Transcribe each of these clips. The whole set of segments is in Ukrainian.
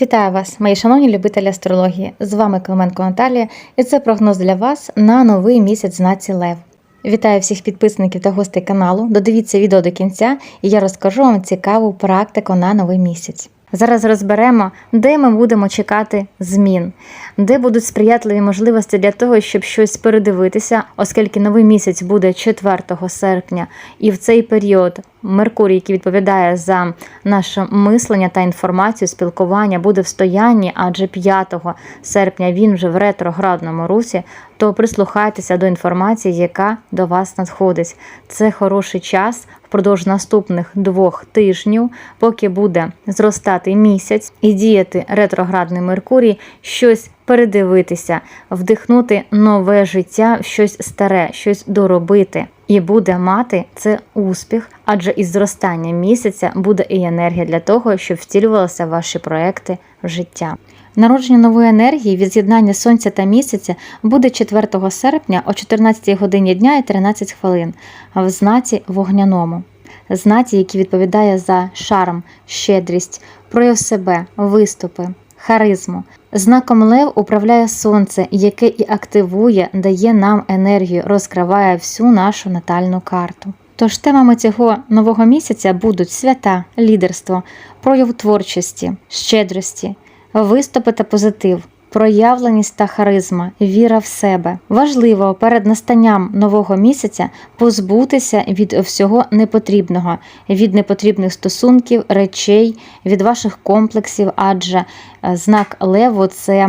Вітаю вас, мої шановні любителі астрології. З вами Клименко Наталія, і це прогноз для вас на новий місяць знаці Лев. Вітаю всіх підписників та гостей каналу. Додивіться відео до кінця, і я розкажу вам цікаву практику на новий місяць. Зараз розберемо, де ми будемо чекати змін, де будуть сприятливі можливості для того, щоб щось передивитися, оскільки новий місяць буде 4 серпня, і в цей період Меркурій, який відповідає за наше мислення та інформацію, спілкування, буде в стоянні, адже 5 серпня він вже в ретроградному русі, то прислухайтеся до інформації, яка до вас надходить. Це хороший час впродовж наступних двох тижнів, поки буде зростати місяць і діяти ретроградний Меркурій, щось передивитися, вдихнути нове життя, щось старе, щось доробити. І буде мати це успіх, адже із зростання місяця буде і енергія для того, щоб втілювалися ваші проекти в життя. Народження нової енергії від з'єднання сонця та місяця буде 4 серпня о 14 годині дня і 13 хвилин в знаці вогняному, знаці, який відповідає за шарм, щедрість, прояв себе, виступи, харизму. Знаком Лев управляє сонце, яке і активує, дає нам енергію, розкриває всю нашу натальну карту. Тож темами цього нового місяця будуть свята, лідерство, прояв творчості, щедрості, виступи та позитив, проявленість та харизма, віра в себе. Важливо перед настанням нового місяця позбутися від всього непотрібного, від непотрібних стосунків, речей, від ваших комплексів, адже е, знак леву це.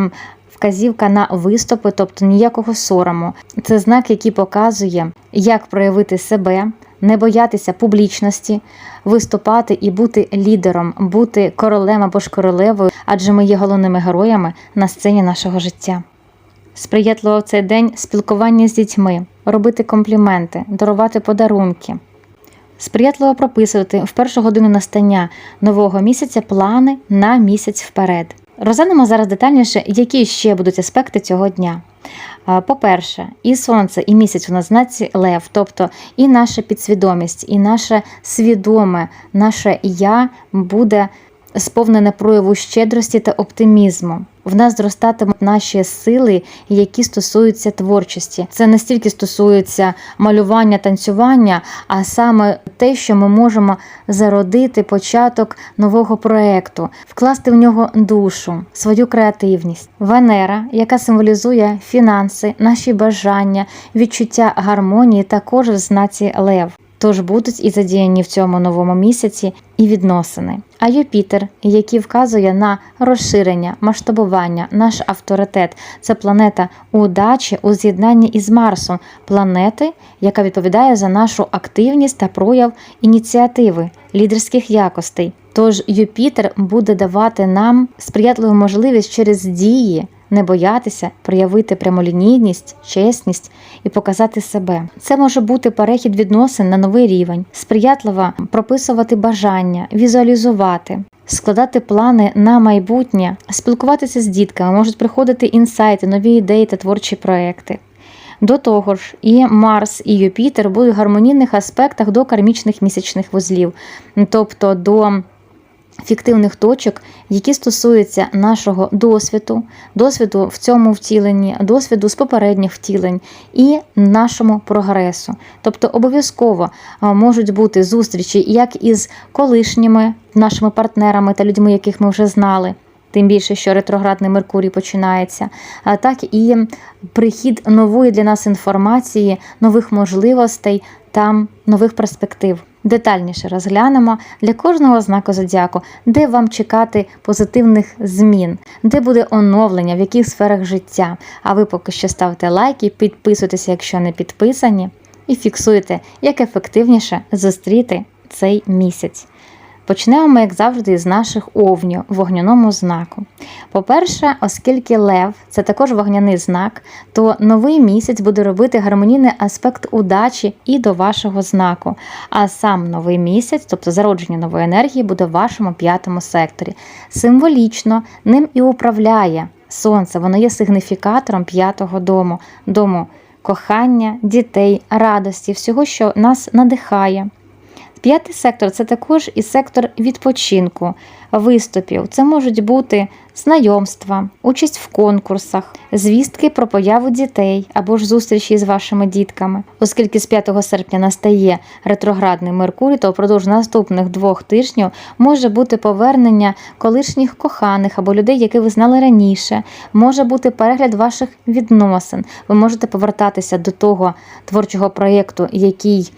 Вказівка на виступи, тобто ніякого сорому. Це знак, який показує, як проявити себе, не боятися публічності, виступати і бути лідером, бути королем або ж королевою, адже ми є головними героями на сцені нашого життя. Сприятливо в цей день спілкування з дітьми, робити компліменти, дарувати подарунки. Сприятливо прописувати в першу годину настання нового місяця плани на місяць вперед. Розглянемо зараз детальніше, які ще будуть аспекти цього дня. По-перше, і сонце, і місяць у нас знаці лев, тобто і наша підсвідомість, і наше свідоме, наше я буде сповнене прояву щедрості та оптимізму. В нас зростатимуть наші сили, які стосуються творчості. Це не стільки стосується малювання, танцювання, а саме те, що ми можемо зародити початок нового проекту, вкласти в нього душу, свою креативність. Венера, яка символізує фінанси, наші бажання, відчуття гармонії, також в знаці Лев. Тож будуть і задіяні в цьому новому місяці і відносини. А Юпітер, який вказує на розширення, масштабування, наш авторитет, це планета удачі у з'єднанні із Марсом, планети, яка відповідає за нашу активність та прояв ініціативи, лідерських якостей. Тож Юпітер буде давати нам сприятливу можливість через дії не боятися проявити прямолінійність, чесність і показати себе. Це може бути перехід відносин на новий рівень, сприятливо прописувати бажання, візуалізувати. Складати плани на майбутнє, спілкуватися з дітками, можуть приходити інсайти, нові ідеї та творчі проекти. До того ж, і Марс, і Юпітер будуть в гармонійних аспектах до кармічних місячних вузлів, тобто до фіктивних точок, які стосуються нашого досвіду, досвіду в цьому втіленні, досвіду з попередніх втілень і нашому прогресу. Тобто обов'язково можуть бути зустрічі як із колишніми нашими партнерами та людьми, яких ми вже знали. Тим більше, що ретроградний Меркурій починається, так і прихід нової для нас інформації, нових можливостей та нових перспектив. Детальніше розглянемо для кожного знаку зодіаку, де вам чекати позитивних змін, де буде оновлення, в яких сферах життя. А ви поки що ставте лайки, підписуйтеся, якщо не підписані, і фіксуйте, як ефективніше зустріти цей місяць. Почнемо ми, як завжди, з наших овнів вогняному знаку. По-перше, оскільки Лев це також вогняний знак, то новий місяць буде робити гармонійний аспект удачі і до вашого знаку. А сам новий місяць, тобто зародження нової енергії, буде в вашому п'ятому секторі. Символічно ним і управляє сонце, воно є сигніфікатором п'ятого дому, дому кохання, дітей, радості, всього, що нас надихає П'ятий сектор це також і сектор відпочинку, виступів. Це можуть бути знайомства, участь в конкурсах, звістки про появу дітей або ж зустрічі з вашими дітками. Оскільки з 5 серпня настає ретроградний Меркурій, то впродовж наступних двох тижнів може бути повернення колишніх коханих або людей, яких ви знали раніше. Може бути перегляд ваших відносин. Ви можете повертатися до того творчого проєкту, який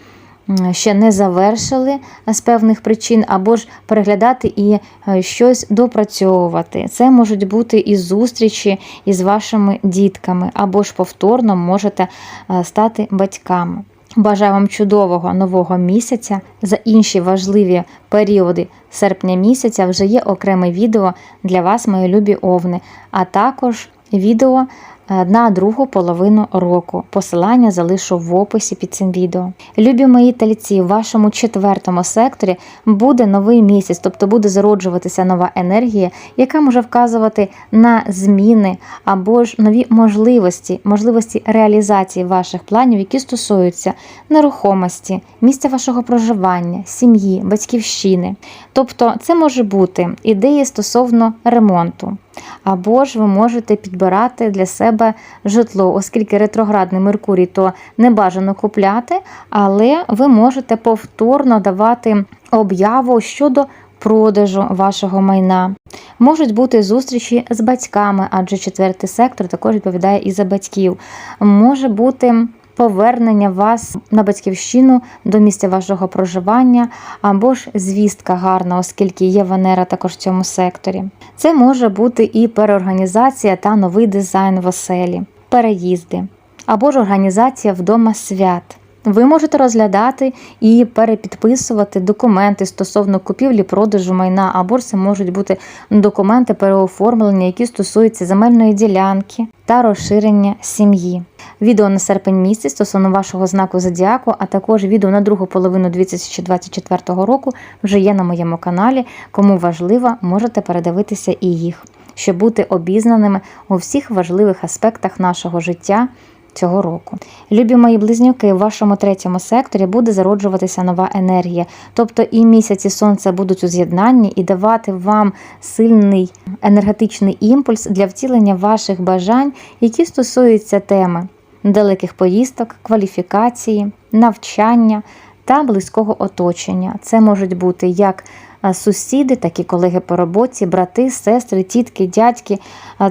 ще не завершили з певних причин, або ж переглядати і е, щось допрацьовувати. Це можуть бути і зустрічі із вашими дітками, або ж повторно можете е, стати батьками. Бажаю вам чудового нового місяця. За інші важливі періоди серпня місяця вже є окреме відео для вас, мої любі овни, а також відео на другу половину року. Посилання залишу в описі під цим відео. Любі мої тельці, в вашому четвертому секторі буде новий місяць, тобто буде зароджуватися нова енергія, яка може вказувати на зміни або ж нові можливості, можливості реалізації ваших планів, які стосуються нерухомості, місця вашого проживання, сім'ї, батьківщини. Тобто, це може бути ідеї стосовно ремонту. Або ж ви можете підбирати для себе житло, оскільки ретроградний Меркурій, то не бажано купляти, але ви можете повторно давати об'яву щодо продажу вашого майна. Можуть бути зустрічі з батьками, адже четвертий сектор також відповідає і за батьків. Може бути повернення вас на батьківщину до місця вашого проживання, або ж звістка гарна, оскільки є Венера також в цьому секторі. Це може бути і переорганізація та новий дизайн в оселі, переїзди, або ж організація вдома свят. Ви можете розглядати і перепідписувати документи стосовно купівлі, продажу майна, або це можуть бути документи переоформлення, які стосуються земельної ділянки та розширення сім'ї. Відео на серпень місяць стосовно вашого знаку зодіаку, а також відео на другу половину 2024 року вже є на моєму каналі. Кому важливо, можете передивитися і їх, щоб бути обізнаними у всіх важливих аспектах нашого життя цього року. Любі мої близнюки, в вашому третьому секторі буде зароджуватися нова енергія. Тобто і місяці сонця будуть у з'єднанні і давати вам сильний енергетичний імпульс для втілення ваших бажань, які стосуються теми далеких поїздок, кваліфікації, навчання та близького оточення. Це можуть бути як сусіди, так і колеги по роботі, брати, сестри, тітки, дядьки.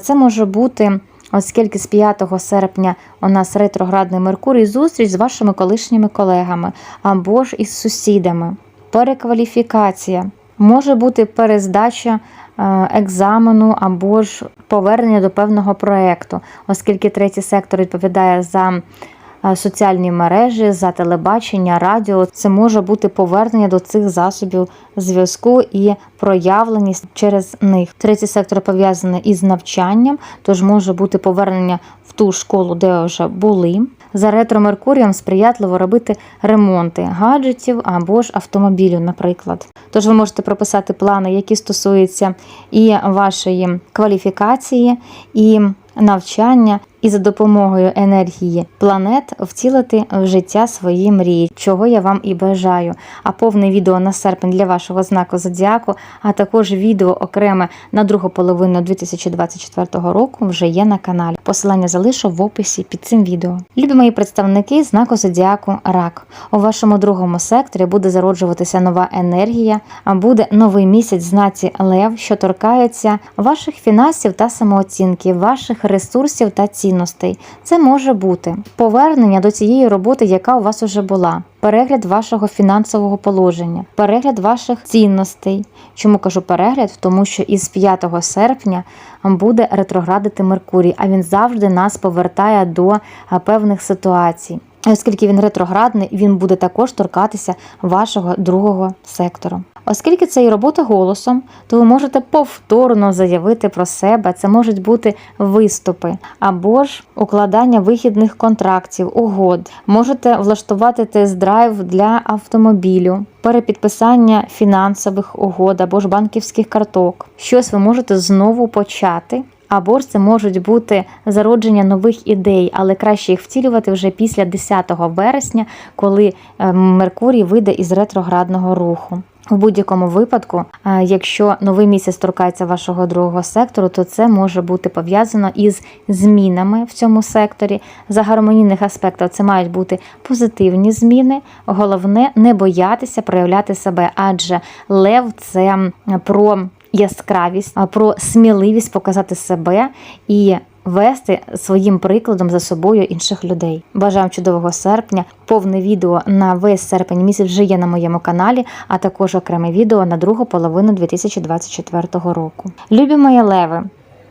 Це може бути оскільки з 5 серпня у нас ретроградний Меркурій, зустріч з вашими колишніми колегами або ж із сусідами. Перекваліфікація. Може бути перездача е, екзамену або ж повернення до певного проєкту, оскільки третій сектор відповідає за соціальні мережі, за телебачення, радіо. Це може бути повернення до цих засобів зв'язку і проявленість через них. Третій сектор пов'язаний із навчанням, тож може бути повернення в ту школу, де вже були. За ретро Меркурієм сприятливо робити ремонти гаджетів або ж автомобілів, наприклад. Тож ви можете прописати плани, які стосуються і вашої кваліфікації, і навчання, і за допомогою енергії планет втілити в життя свої мрії, чого я вам і бажаю. А повне відео на серпень для вашого знаку зодіаку, а також відео окреме на другу половину 2024 року вже є на каналі. Посилання залишу в описі під цим відео. Любі мої представники знаку зодіаку Рак. У вашому другому секторі буде зароджуватися нова енергія, а буде новий місяць знаці Лев, що торкається ваших фінансів та самооцінки, ваших ресурсів та цінностей. Це може бути повернення до цієї роботи, яка у вас уже була. Перегляд вашого фінансового положення, перегляд ваших цінностей. Чому кажу перегляд? Тому що із 5 серпня буде ретроградити Меркурій, а він завжди нас повертає до певних ситуацій. Оскільки він ретроградний, він буде також торкатися вашого другого сектору. Оскільки це і робота голосом, то ви можете повторно заявити про себе. Це можуть бути виступи або ж укладання вихідних контрактів, угод. Можете влаштувати тест-драйв для автомобілю, перепідписання фінансових угод або ж банківських карток. Щось ви можете знову почати. або ж це можуть бути зародження нових ідей, але краще їх втілювати вже після 10 вересня, коли е, Меркурій вийде із ретроградного руху. У будь-якому випадку, е, якщо новий місяць торкається вашого другого сектору, то це може бути пов'язано із змінами в цьому секторі. За гармонійних аспектів це мають бути позитивні зміни. Головне не боятися проявляти себе, адже лев це про яскравість, про сміливість показати себе і вести своїм прикладом за собою інших людей. Бажаю чудового серпня. Повне відео на весь серпень місяць вже є на моєму каналі, а також окреме відео на другу половину 2024 року. Любі мої леви!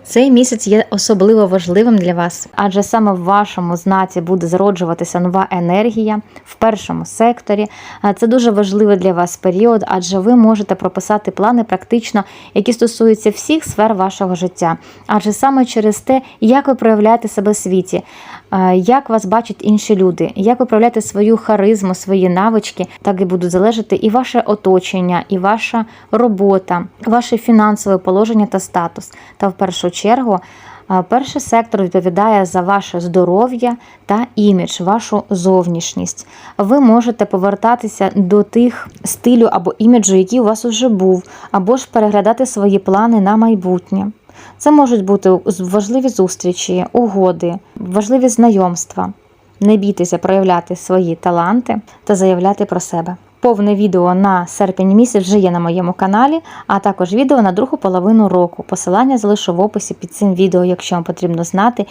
Цей місяць є особливо важливим для вас, адже саме в вашому знаці буде зароджуватися нова енергія в першому секторі. Це дуже важливий для вас період, адже ви можете прописати плани, практично, які стосуються всіх сфер вашого життя. Адже саме через те, як ви проявляєте себе в світі, як вас бачать інші люди, як ви свою харизму, свої навички, так і будуть залежати і ваше оточення, і ваша робота, ваше фінансове положення та статус. Та в першу чергу. Перший сектор відповідає за ваше здоров'я та імідж, вашу зовнішність. Ви можете повертатися до тих стилю або іміджу, який у вас уже був, або ж переглядати свої плани на майбутнє. Це можуть бути важливі зустрічі, угоди, важливі знайомства. Не бійтеся проявляти свої таланти та заявляти про себе. Повне відео на серпень місяць вже є на моєму каналі, а також відео на другу половину року. Посилання залишу в описі під цим відео, якщо вам потрібно знати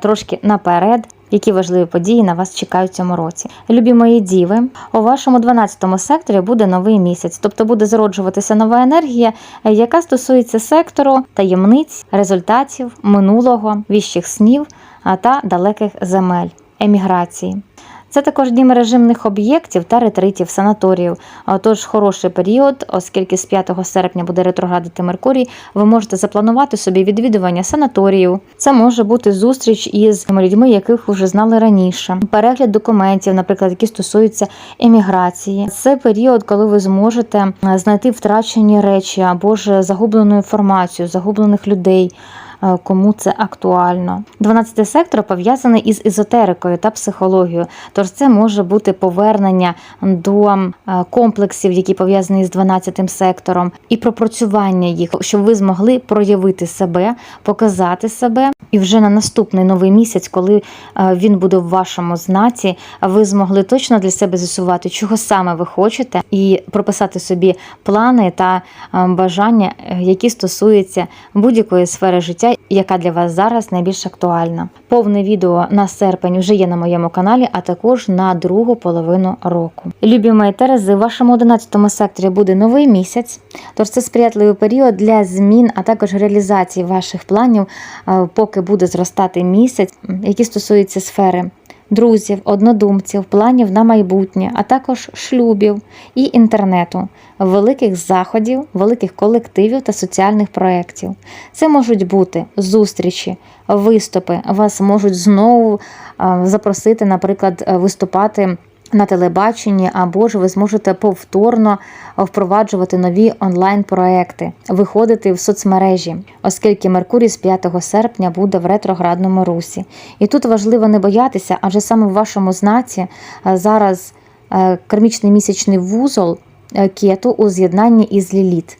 трошки наперед. Які важливі події на вас чекають цьому році? Любі мої діви, у вашому 12 секторі буде новий місяць, тобто буде зароджуватися нова енергія, е, яка стосується сектору таємниць, результатів, минулого, віщих снів та далеких земель, еміграції. Це також дім режимних об'єктів та ретритів, санаторіїв. Тож хороший період, оскільки з 5 серпня буде ретроградити Меркурій, ви можете запланувати собі відвідування санаторію. Це може бути зустріч із людьми, яких вже знали раніше. Перегляд документів, наприклад, які стосуються еміграції. Це період, коли ви зможете е, знайти втрачені речі або ж загублену інформацію, загублених людей кому це актуально. 12 сектор пов'язаний із езотерикою та психологією, тож це може бути повернення до е, комплексів, які пов'язані з 12 сектором, і пропрацювання їх, щоб ви змогли проявити себе, показати себе. І вже на наступний новий місяць, коли е, він буде в вашому знаці, ви змогли точно для себе з'ясувати, чого саме ви хочете, і прописати собі плани та е, бажання, е, які стосуються будь-якої сфери життя, яка для вас зараз найбільш актуальна. Повне відео на серпень вже є на моєму каналі, а також на другу половину року. Любі мої Терези, в вашому 11 секторі буде новий місяць, тож це сприятливий період для змін, а також реалізації ваших планів, е, поки буде зростати місяць, який які стосуються сфери. Друзів, однодумців, планів на майбутнє, а також шлюбів і інтернету, великих заходів, великих колективів та соціальних проєктів. Це можуть бути зустрічі, виступи. Вас можуть знову запросити, наприклад, виступати. На телебаченні або ж ви зможете повторно впроваджувати нові онлайн-проекти, виходити в соцмережі, оскільки Меркурій з 5 серпня буде в ретроградному русі. І тут важливо не боятися, адже саме в вашому знаці е, зараз е, кармічний місячний вузол е, кету у з'єднанні із Ліліт.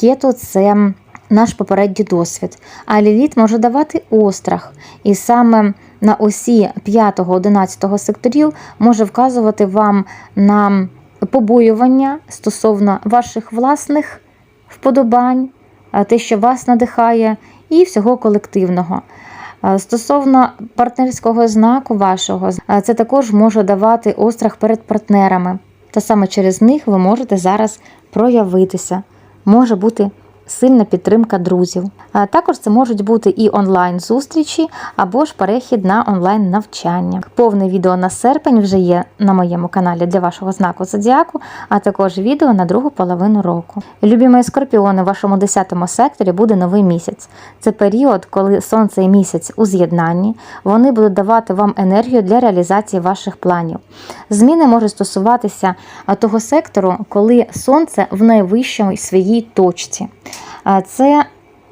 Кету це наш попередній досвід, а Ліліт може давати острах. І саме на осі 5-11 секторів може вказувати вам на побоювання стосовно ваших власних вподобань, е, те, що вас надихає, і всього колективного. Е, Стосовно партнерського знаку вашого, е, це також може давати острах перед партнерами. Та саме через них ви можете зараз проявитися. Може бути сильна підтримка друзів. Також це можуть бути і онлайн-зустрічі або ж перехід на онлайн-навчання. Повне відео на серпень вже є на моєму каналі для вашого знаку зодіаку, а також відео на другу половину року. Любі мої скорпіони, в вашому 10 секторі буде новий місяць. Це період, коли сонце і місяць у з'єднанні. Вони будуть давати вам енергію для реалізації ваших планів. Зміни можуть стосуватися того сектору, коли сонце в найвищому своїй точці. Це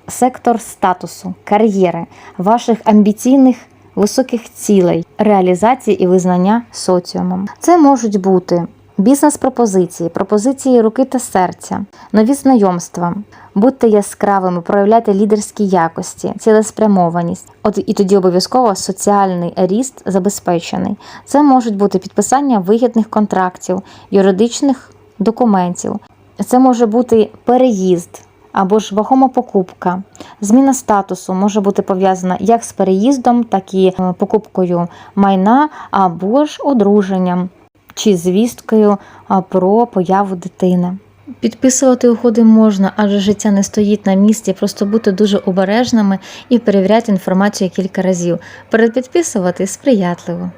сектор статусу, кар'єри, ваших амбіційних високих цілей, реалізації і визнання соціумом. Це можуть бути бізнес-пропозиції, пропозиції руки та серця, нові знайомства. Будьте яскравими, проявляйте лідерські якості, цілеспрямованість. От і тоді обов'язково соціальний ріст забезпечений. Це можуть бути підписання вигідних контрактів, юридичних документів. Це може бути переїзд або ж вагома покупка. Зміна статусу може бути пов'язана як з переїздом, так і е, покупкою майна, або ж одруженням чи звісткою про появу дитини. Підписувати угоди можна, адже життя не стоїть на місці, просто бути дуже обережними і перевіряти інформацію кілька разів. Передпідписувати сприятливо.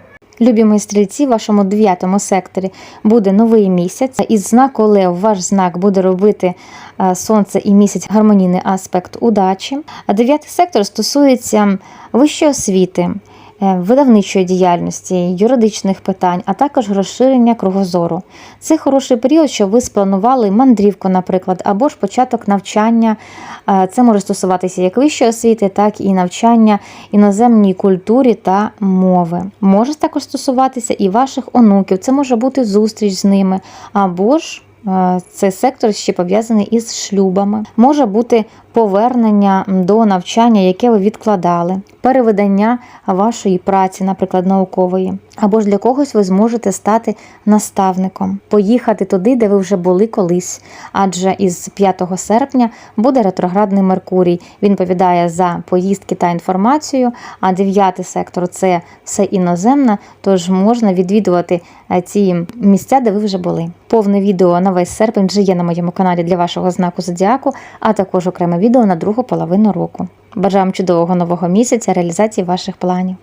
Любі стрільці, в вашому дев'ятому секторі буде новий місяць. Із знаку Лев ваш знак буде робити е, сонце і місяць гармонійний аспект удачі. А дев'ятий сектор стосується вищої освіти, видавничої діяльності, юридичних питань, а також розширення кругозору. Це хороший період, щоб ви спланували мандрівку, наприклад, або ж початок навчання. Е, Це може стосуватися як вищої освіти, так і навчання іноземній культурі та мови. Може також стосуватися і ваших онуків. Це може бути зустріч з ними, або ж е, цей сектор ще пов'язаний із шлюбами. Може бути повернення до навчання, яке ви відкладали, переведення вашої праці, наприклад, наукової. Або ж для когось ви зможете стати наставником, поїхати туди, де ви вже були колись. Адже із 5 серпня буде ретроградний Меркурій. Він повідає за поїздки та інформацію. А 9 сектор це все іноземне, тож можна відвідувати е, ці місця, де ви вже були. Повне відео на весь серпень вже є на моєму каналі для вашого знаку зодіаку, а також окреме відео на другу половину року. Бажаю вам чудового нового місяця, реалізації ваших планів.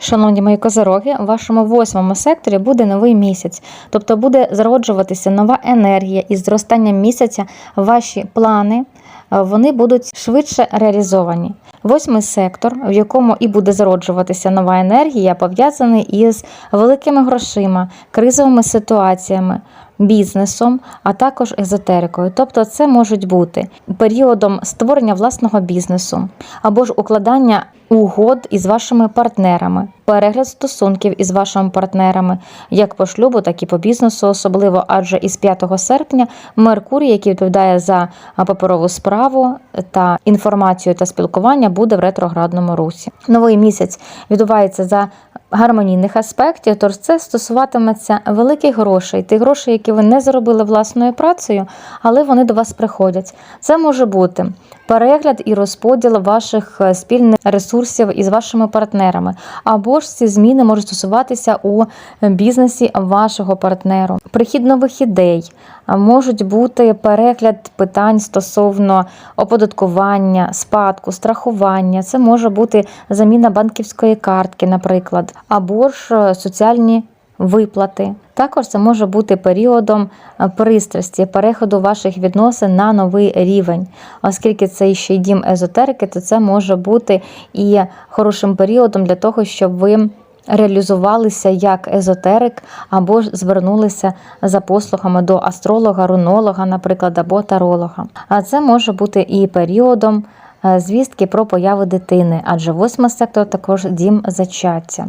Шановні мої козороги, у вашому восьмому секторі буде новий місяць, тобто буде зароджуватися нова енергія і зростанням місяця ваші плани е, вони будуть швидше реалізовані. Восьмий сектор, в якому і буде зароджуватися нова енергія, пов'язаний із великими грошима, кризовими ситуаціями, бізнесом, а також езотерикою. Тобто, це можуть бути періодом створення власного бізнесу або ж укладання угод із вашими партнерами, перегляд стосунків із вашими партнерами, як по шлюбу, так і по бізнесу, особливо, адже із 5 серпня Меркурій, який відповідає за паперову справу та інформацію та спілкування, буде в ретроградному русі. Новий місяць відбувається за гармонійних аспектів, тож це стосуватиметься великих грошей, тих грошей, які ви не заробили власною працею, але вони до вас приходять. Це може бути перегляд і розподіл ваших е, спільних ресурсів із вашими партнерами, або ж ці зміни можуть стосуватися у бізнесі вашого партнеру. Прихід нових ідей можуть бути перегляд питань стосовно оподаткування, спадку, страхування. Це може бути заміна банківської картки, наприклад, або ж е, соціальні виплати. Також це може бути періодом е, пристрасті, переходу ваших відносин на новий рівень. Оскільки це ще й дім езотерики, то це може бути і хорошим періодом для того, щоб ви реалізувалися як езотерик або ж звернулися за послугами до астролога, рунолога, наприклад, або таролога. А це може бути і періодом е, звістки про появу дитини, адже восьмий сектор також дім зачаття.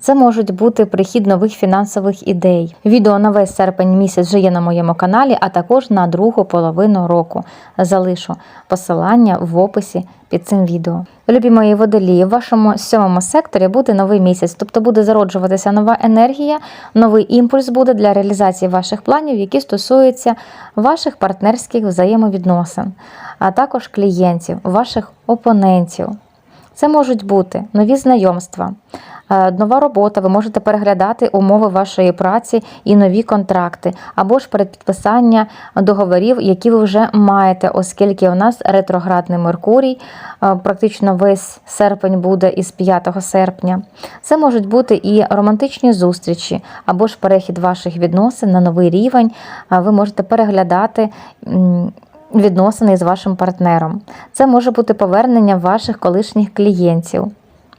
Це можуть бути прихід нових фінансових ідей. Відео на весь серпень місяць вже є на моєму каналі, а також на другу половину року. Залишу посилання в описі під цим відео. Любі мої водолії, в вашому сьомому секторі буде новий місяць, тобто буде зароджуватися нова енергія, новий імпульс буде для реалізації ваших планів, які стосуються ваших партнерських взаємовідносин, а також клієнтів, ваших опонентів. Це можуть бути нові знайомства, нова робота. Ви можете переглядати умови вашої праці і нові контракти, або ж передпідписання договорів, які ви вже маєте, оскільки у нас ретроградний Меркурій, е, практично весь серпень буде із 5 серпня. Це можуть бути і романтичні зустрічі, або ж перехід ваших відносин на новий рівень. Е, Ви можете переглядати. відносини з вашим партнером. Це може бути повернення ваших колишніх клієнтів,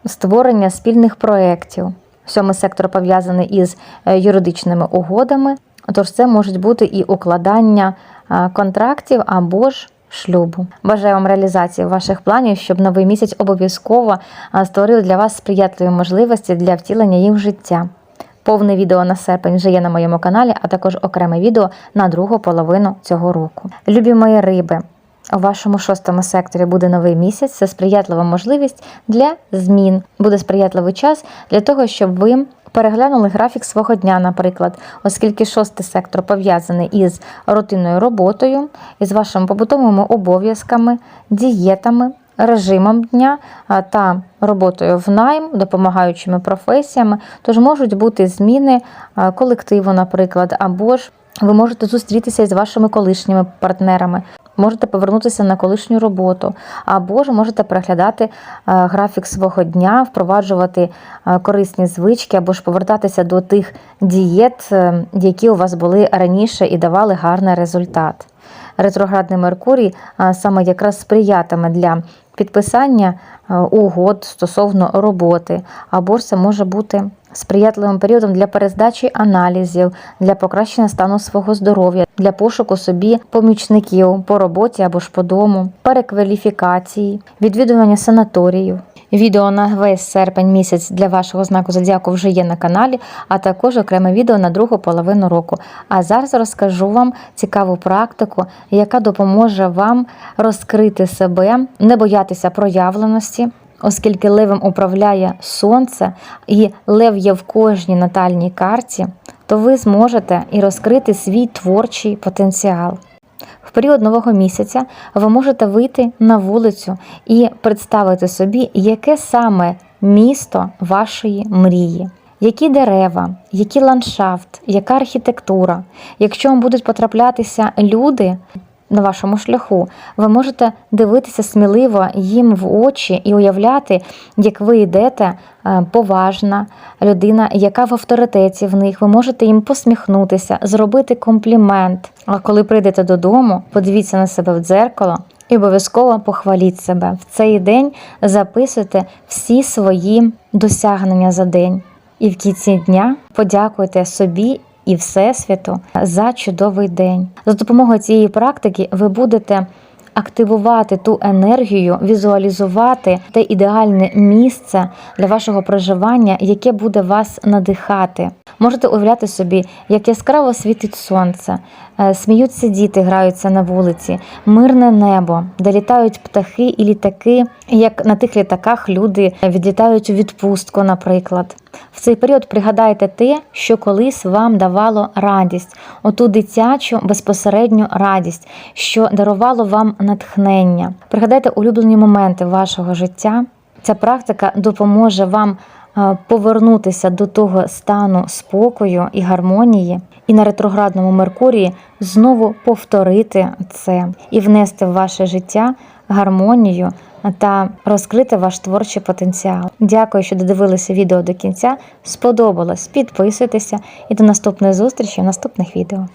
створення спільних проєктів. Сьомий сектор пов'язаний із е, юридичними угодами, тож це можуть бути і укладання е, контрактів або ж шлюбу. Бажаю вам реалізації ваших планів, щоб новий місяць обов'язково створив для вас сприятливі можливості для втілення їх в життя. Повне відео на серпень вже є на моєму каналі, а також окреме відео на другу половину цього року. Любі мої риби, у вашому шостому секторі буде новий місяць. Це сприятлива можливість для змін. Буде сприятливий час для того, щоб ви переглянули графік свого дня, наприклад, оскільки шостий сектор пов'язаний із рутинною роботою, із вашими побутовими обов'язками, дієтами. Режимом дня та роботою в найм, допомагаючими професіями, тож можуть бути зміни колективу, наприклад, або ж ви можете зустрітися із вашими колишніми партнерами, можете повернутися на колишню роботу, або ж можете переглядати е, графік свого дня, впроваджувати е, корисні звички, або ж повертатися до тих дієт, е, які у вас були раніше і давали гарний результат. Ретроградний Меркурій саме якраз сприятиме для підписання е, угод стосовно роботи, або це може бути сприятливим періодом для перездачі аналізів, для покращення стану свого здоров'я, для пошуку собі помічників по роботі або ж по дому, перекваліфікації, відвідування санаторіїв. Відео на весь серпень місяць для вашого знаку зодіаку вже є на каналі, а також окреме відео на другу половину року. А зараз розкажу вам цікаву практику, яка допоможе вам розкрити себе, не боятися проявленості, оскільки левом управляє сонце, і лев є в кожній натальній карті, то ви зможете і розкрити свій творчий потенціал. В період нового місяця ви можете вийти на вулицю і представити собі, яке саме місто вашої мрії. Які дерева, який ландшафт, яка архітектура. Якщо вам будуть потраплятися люди на вашому шляху, ви можете дивитися сміливо їм в очі і уявляти, як ви йдете е, поважна людина, яка в авторитеті в них. Ви можете їм посміхнутися, зробити комплімент. А коли прийдете додому, подивіться на себе в дзеркало. І обов'язково похваліть себе. В цей день записуйте всі свої досягнення за день. І в кінці дня подякуйте собі і Всесвіту за чудовий день. За допомогою цієї практики ви будете активувати ту енергію, візуалізувати те ідеальне місце для вашого проживання, яке буде вас надихати. Можете уявляти собі, як яскраво світить сонце, сміються діти, граються на вулиці, мирне небо, де літають птахи і літаки, як на тих літаках люди відлітають у відпустку, наприклад. В цей період пригадайте те, що колись вам давало радість, оту дитячу безпосередню радість, що дарувало вам натхнення. Пригадайте улюблені моменти вашого життя. Ця практика допоможе вам е, повернутися до того стану спокою і гармонії, і на ретроградному Меркурії знову повторити це і внести в ваше життя гармонію та розкрити ваш творчий потенціал. Дякую, що додивилися відео до кінця. Сподобалось, підписуйтеся і до наступної зустрічі в наступних відео.